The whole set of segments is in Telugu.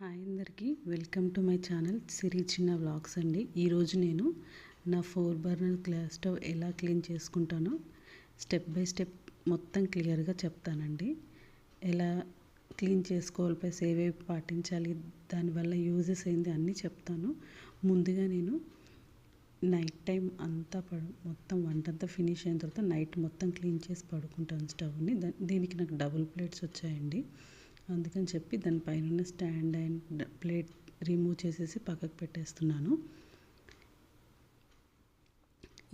హాయ్ అందరికీ. Welcome to my channel Siri Chinna vlogs అండి. ఈరోజు నేను నా ఫోర్ బర్నర్ గ్లాస్ స్టవ్ ఎలా క్లీన్ చేసుకుంటానో స్టెప్ బై స్టెప్ మొత్తం క్లియర్గా చెప్తానండి. ఎలా క్లీన్ చేసుకోవాలి ప్లస్ ఏవేవి పాటించాలి దానివల్ల యూజెస్ ఏంది అన్నీ చెప్తాను. ముందుగా నేను నైట్ టైం అంతా పడు మొత్తం వంటంతా ఫినిష్ అయిన తర్వాత నైట్ మొత్తం క్లీన్ చేసి పడుకుంటాను స్టవ్ని. దీనికి నాకు డబుల్ ప్లేట్స్ వచ్చాయండి. అందుకని చెప్పి దానిపైన ఉన్న స్టాండ్ అండ్ ప్లేట్ రిమూవ్ చేసేసి పక్కకు పెట్టేస్తున్నాను.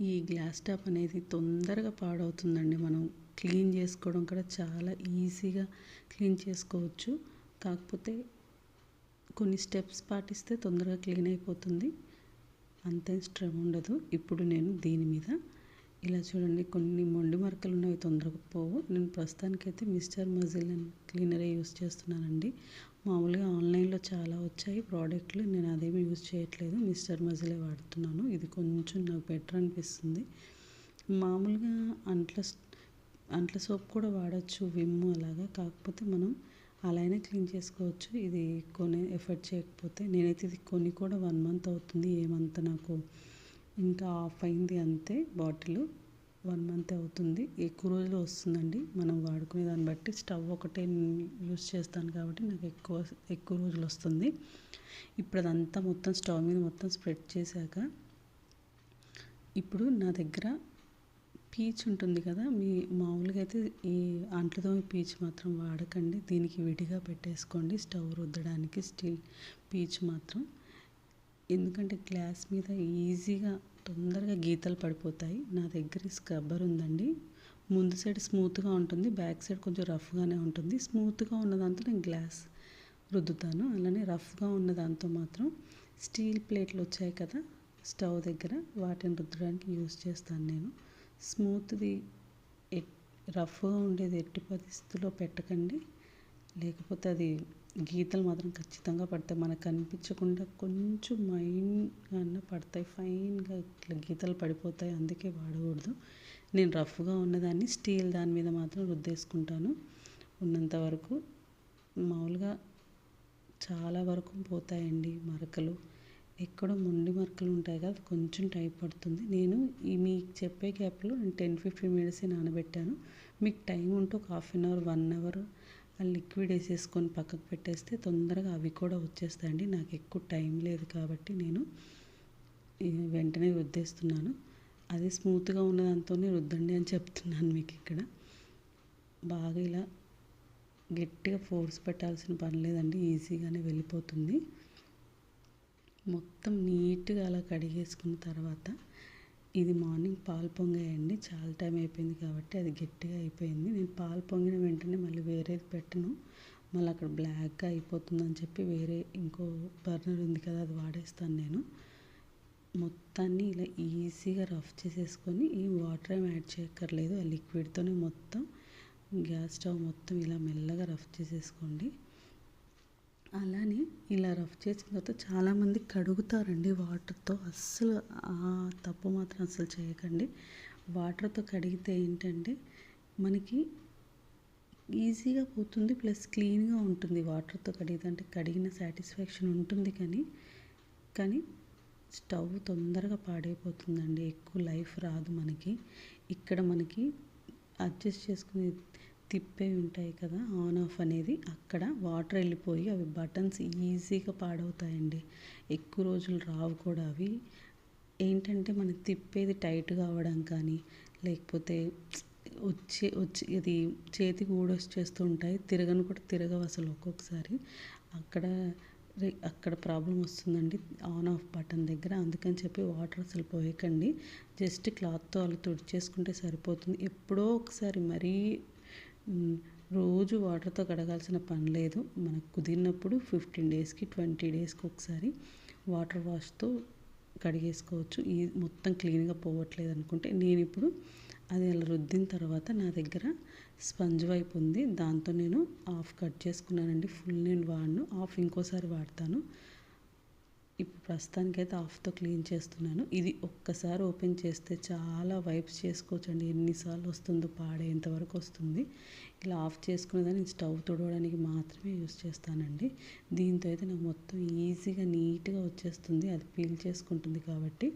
ఈ గ్లాస్ టాప్ అనేది తొందరగా పాడవుతుందండి. మనం క్లీన్ చేసుకోవడం కూడా చాలా ఈజీగా క్లీన్ చేసుకోవచ్చు. కాకపోతే కొన్ని స్టెప్స్ పాటిస్తే తొందరగా క్లీన్ అయిపోతుంది. అంతే శ్రమ ఉండదు. ఇప్పుడు నేను దీని మీద ఇలా చూడండి కొన్ని మొండి మరకలు ఉన్నవి తొందరగా పోవు. నేను ప్రస్తుతానికైతే మిస్టర్ మజిల్ అండ్ క్లీనరే యూస్ చేస్తున్నానండి. మామూలుగా ఆన్లైన్లో చాలా వచ్చాయి ప్రోడక్ట్లు. నేను అదేమి యూజ్ చేయట్లేదు. మిస్టర్ మజిలే వాడుతున్నాను. ఇది కొంచెం నాకు బెటర్ అనిపిస్తుంది. మామూలుగా అంట్ల అంట్ల సోప్ కూడా వాడచ్చు విమ్ అలాగా. కాకపోతే మనం అలానే క్లీన్ చేసుకోవచ్చు. ఇది కొనే ఎఫర్ట్ చేయకపోతే. నేనైతే ఇది కొని కూడా వన్ మంత్ అవుతుంది. ఏమంత నాకు ఇంకా ఆఫ్ అయింది అంతే. బాటిల్ వన్ మంత్ అవుతుంది. ఎక్కువ రోజులు వస్తుందండి. మనం వాడుకునే దాన్ని బట్టి స్టవ్ ఒకటే యూస్ చేస్తాను కాబట్టి నాకు ఎక్కువ ఎక్కువ రోజులు వస్తుంది. ఇప్పుడు అదంతా మొత్తం స్టవ్ మీద మొత్తం స్ప్రెడ్ చేశాక ఇప్పుడు నా దగ్గర పీచ్ ఉంటుంది కదా మీ మామూలుగా అయితే ఈ అంట్లతో పీచ్ మాత్రం వాడకండి. దీనికి విడిగా పెట్టేసుకోండి. స్టవ్ రుద్దడానికి స్టీల్ పీచ్ మాత్రం. ఎందుకంటే గ్లాస్ మీద ఈజీగా తొందరగా గీతలు పడిపోతాయి. నా దగ్గర స్క్రబ్బర్ ఉందండి. ముందు సైడ్ స్మూత్గా ఉంటుంది బ్యాక్ సైడ్ కొంచెం రఫ్గానే ఉంటుంది. స్మూత్గా ఉన్న దాంతో నేను గ్లాస్ రుద్దుతాను. అలానే రఫ్గా ఉన్న దాంతో మాత్రం స్టీల్ ప్లేట్లు వచ్చాయి కదా స్టవ్ దగ్గర వాటిని రుద్దడానికి యూజ్ చేస్తాను నేను. స్మూత్ది రఫ్గా ఉండేది ఎట్టి పరిస్థితుల్లో పెట్టకండి. లేకపోతే అది గీతలు మాత్రం ఖచ్చితంగా పడతాయి. మనకు కనిపించకుండా కొంచెం మైన్గా పడతాయి. ఫైన్గా ఇట్లా గీతలు పడిపోతాయి. అందుకే వాడకూడదు. నేను రఫ్గా ఉన్నదాన్ని స్టీల్ దాని మీద మాత్రం రుద్దేసుకుంటాను. ఉన్నంత వరకు మామూలుగా చాలా వరకు పోతాయండి మరకలు. ఎక్కడో మొండి మరకలు ఉంటాయి కదా కొంచెం టైం పడుతుంది. నేను ఈ మీకు చెప్పే గ్యాప్లో నేను టెన్ ఫిఫ్టీన్ మినిట్స్ నానబెట్టాను. మీకు టైం ఉంటే ఒక half an hour one hour ఆ లిక్విడ్ వేసేసుకొని పక్కకు పెట్టేస్తే తొందరగా అవి కూడా వచ్చేస్తాయండి. నాకు ఎక్కువ టైం లేదు కాబట్టి నేను వెంటనే రుద్దేస్తున్నాను. అది స్మూత్గా ఉన్న దాంతోనే రుద్దండి అని చెప్తున్నాను మీకు ఇక్కడ. బాగా ఇలా గట్టిగా ఫోర్స్ పెట్టాల్సిన పని లేదండి. ఈజీగానే వెళ్ళిపోతుంది. మొత్తం నీట్గా అలా కడిగేసుకున్న తర్వాత ఇది మార్నింగ్ పాలు పొంగాయండి చాలా టైం అయిపోయింది కాబట్టి అది గట్టిగా అయిపోయింది. నేను పాలు పొంగిన వెంటనే మళ్ళీ వేరేది పెట్టను. మళ్ళీ అక్కడ బ్లాక్గా అయిపోతుందని చెప్పి వేరే ఇంకో బర్నర్ ఉంది కదా అది వాడేస్తాను నేను. మొత్తాన్ని ఇలా ఈజీగా రఫ్ చేసేసుకొని ఈ వాటర్ ఏం యాడ్ చేయక్కర్లేదు. ఆ లిక్విడ్తోనే మొత్తం గ్యాస్ స్టవ్ మొత్తం ఇలా మెల్లగా రఫ్ చేసేసుకోండి. అలానే ఇలా రఫ్ చేసిన తర్వాత చాలామంది కడుగుతారండి వాటర్తో. అస్సలు ఆ తప్పు మాత్రం అస్సలు చేయకండి. వాటర్తో కడిగితే ఏంటంటే మనకి ఈజీగా పోతుంది ప్లస్ క్లీన్గా ఉంటుంది వాటర్తో కడిగితే. అంటే కడిగిన సాటిస్ఫాక్షన్ ఉంటుంది కానీ కానీ స్టవ్ తొందరగా పాడైపోతుందండి. ఎక్కువ లైఫ్ రాదు మనకి. ఇక్కడ మనకి అడ్జస్ట్ చేసుకునే తిప్పే ఉంటాయి కదా ఆన్ ఆఫ్ అనేది అక్కడ వాటర్ వెళ్ళిపోయి అవి బటన్స్ ఈజీగా పాడవుతాయండి. ఎక్కువ రోజులు రావు కూడా అవి. ఏంటంటే మనం తిప్పేది టైట్గా కావడం కానీ లేకపోతే వచ్చే వచ్చి ఇది చేతికి ఊడొచ్చేస్తూ ఉంటాయి. తిరగను కూడా తిరగవు అసలు ఒక్కొక్కసారి. అక్కడ అక్కడ ప్రాబ్లం వస్తుందండి ఆన్ ఆఫ్ బటన్ దగ్గర. అందుకని చెప్పి వాటర్ అసలు పోయకండి. జస్ట్ క్లాత్తో అలా తుడిచేసుకుంటే సరిపోతుంది. ఎప్పుడో ఒకసారి మరీ రోజు వాటర్తో కడగాల్సిన పని లేదు. మనకు కుదిరినప్పుడు ఫిఫ్టీన్ డేస్కి ట్వంటీ డేస్కి ఒకసారి వాటర్ వాష్తో కడిగేసుకోవచ్చు. ఈ మొత్తం క్లీన్గా పోవట్లేదు అనుకుంటే. నేను ఇప్పుడు అది అలా రుద్దిన తర్వాత నా దగ్గర స్పంజ్ వైపు ఉంది. దాంతో నేను హాఫ్ కట్ చేసుకున్నానండి. ఫుల్ నేను వాడను. హాఫ్ ఇంకోసారి వాడతాను. ఇప్పుడు ప్రస్తుతానికైతే ఆఫ్తో క్లీన్ చేస్తున్నాను. ఇది ఒక్కసారి ఓపెన్ చేస్తే చాలా వైప్స్ చేసుకోవచ్చండి. ఎన్నిసార్లు వస్తుందో పాడేంత వరకు వస్తుంది. ఇలా ఆఫ్ చేసుకునేదాన్ని స్టవ్ తుడవడానికి మాత్రమే యూస్ చేస్తానండి. దీంతో అయితే నాకు మొత్తం ఈజీగా నీట్గా వచ్చేస్తుంది. అది పీల్ చేసుకుంటుంది కాబట్టి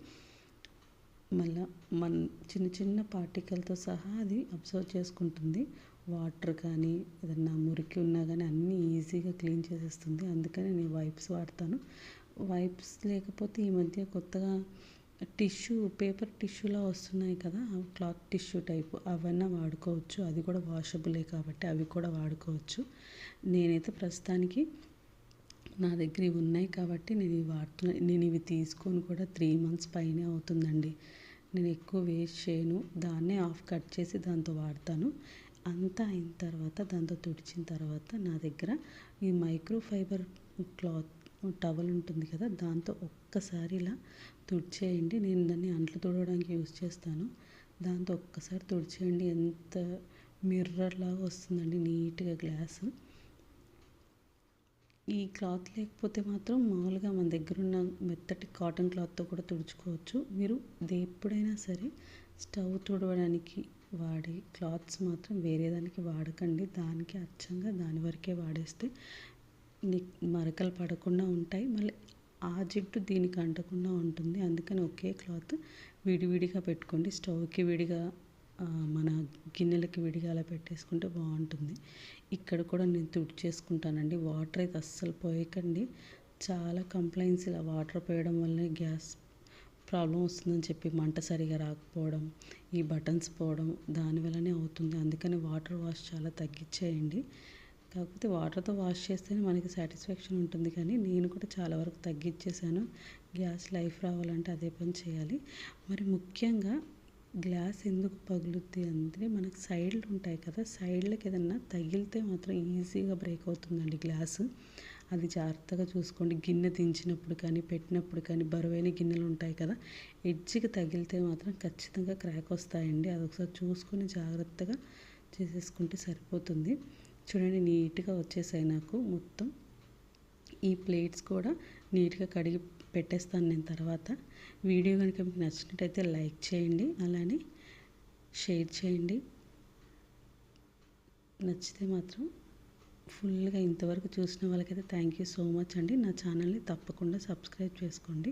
మళ్ళీ మన చిన్న చిన్న పార్టికల్తో సహా అది అబ్జర్వ్ చేసుకుంటుంది. వాటర్ కానీ ఏదన్నా మురికి ఉన్నా కానీ అన్నీ ఈజీగా క్లీన్ చేసేస్తుంది. అందుకని నేను వైప్స్ వాడతాను. వైప్స్ లేకపోతే ఈ మధ్య కొత్తగా టిష్యూ పేపర్ టిష్యూలా వస్తున్నాయి కదా క్లాత్ టిష్యూ టైపు. అవన్నీ వాడుకోవచ్చు. అది కూడా వాషబులే కాబట్టి అవి కూడా వాడుకోవచ్చు. నేనైతే ప్రస్తుతానికి నా దగ్గర ఇవి ఉన్నాయి కాబట్టి నేను ఇవి వాడుతున్నా. నేను ఇవి తీసుకొని కూడా త్రీ మంత్స్ పైనే అవుతుందండి. నేను ఎక్కువ వేస్ట్ చేయను. దాన్నే ఆఫ్ కట్ చేసి దాంతో వాడతాను. అంతా అయిన తర్వాత దాంతో తుడిచిన తర్వాత నా దగ్గర ఈ మైక్రో ఫైబర్ క్లాత్ టవల్ ఉంటుంది కదా దాంతో ఒక్కసారి ఇలా తుడిచేయండి. నేను దాన్ని అంట్లు తుడవడానికి యూజ్ చేస్తాను. దాంతో ఒక్కసారి తుడిచేయండి. ఎంత మిర్రర్ లాగా వస్తుందండి నీట్గా గ్లాస్. ఈ క్లాత్ లేకపోతే మాత్రం మామూలుగా మన దగ్గర ఉన్న మెత్తటి కాటన్ క్లాత్తో కూడా తుడుచుకోవచ్చు. మీరు ఇది ఎప్పుడైనా సరే స్టవ్ తుడవడానికి వాడే క్లాత్స్ మాత్రం వేరే దానికి వాడకండి. దానికి అచ్చంగా దాని వరకే వాడేస్తే మరకలు పడకుండా ఉంటాయి. మళ్ళీ ఆ జిడ్డు దీనికి అంటకుండా ఉంటుంది. అందుకని ఒకే క్లాత్ విడివిడిగా పెట్టుకోండి. స్టవ్కి విడిగా మన గిన్నెలకి విడిగా అలా పెట్టేసుకుంటే బాగుంటుంది. ఇక్కడ కూడా నేను తుడి చేసుకుంటానండి. వాటర్ అయితే అస్సలు పోయకండి. చాలా కంప్లైంట్స్ ఇలా వాటర్ పోయడం వల్లనే గ్యాస్ ప్రాబ్లం వస్తుందని చెప్పి మంట సరిగా రాకపోవడం ఈ బటన్స్ పోవడం దానివల్లనే అవుతుంది. అందుకని వాటర్ వాష్ చాలా తగ్గించేయండి. కాకపోతే వాటర్తో వాష్ చేస్తేనే మనకి సాటిస్ఫాక్షన్ ఉంటుంది కానీ నేను కూడా చాలా వరకు తగ్గించేసాను గ్యాస్ లైఫ్ రావాలంటే అదే పని చేయాలి. మరి ముఖ్యంగా గ్లాస్ ఎందుకు పగులుద్ది అంటే మనకు సైడ్లు ఉంటాయి కదా సైడ్లకు ఏదన్నా తగిలితే మాత్రం ఈజీగా బ్రేక్ అవుతుందండి గ్లాసు. అది జాగ్రత్తగా చూసుకోండి. గిన్నె దించినప్పుడు కానీ పెట్టినప్పుడు కానీ బరువైన గిన్నెలు ఉంటాయి కదా ఎడ్జ్కి తగిలితే మాత్రం ఖచ్చితంగా క్రాక్ వస్తాయండి. అది ఒకసారి చూసుకొని జాగ్రత్తగా చేసేసుకుంటే సరిపోతుంది. చూడండి నీట్గా వచ్చేసాయి నాకు మొత్తం. ఈ ప్లేట్స్ కూడా నీట్గా కడిగి పెట్టేస్తాను నేను తర్వాత. వీడియో కనుక మీకు నచ్చినట్టయితే లైక్ చేయండి అలానే షేర్ చేయండి. నచ్చితే మాత్రం ఫుల్గా ఇంతవరకు చూసిన వాళ్ళకైతే థ్యాంక్ యూ సో మచ్ అండి. నా ఛానల్ని తప్పకుండా సబ్స్క్రైబ్ చేసుకోండి.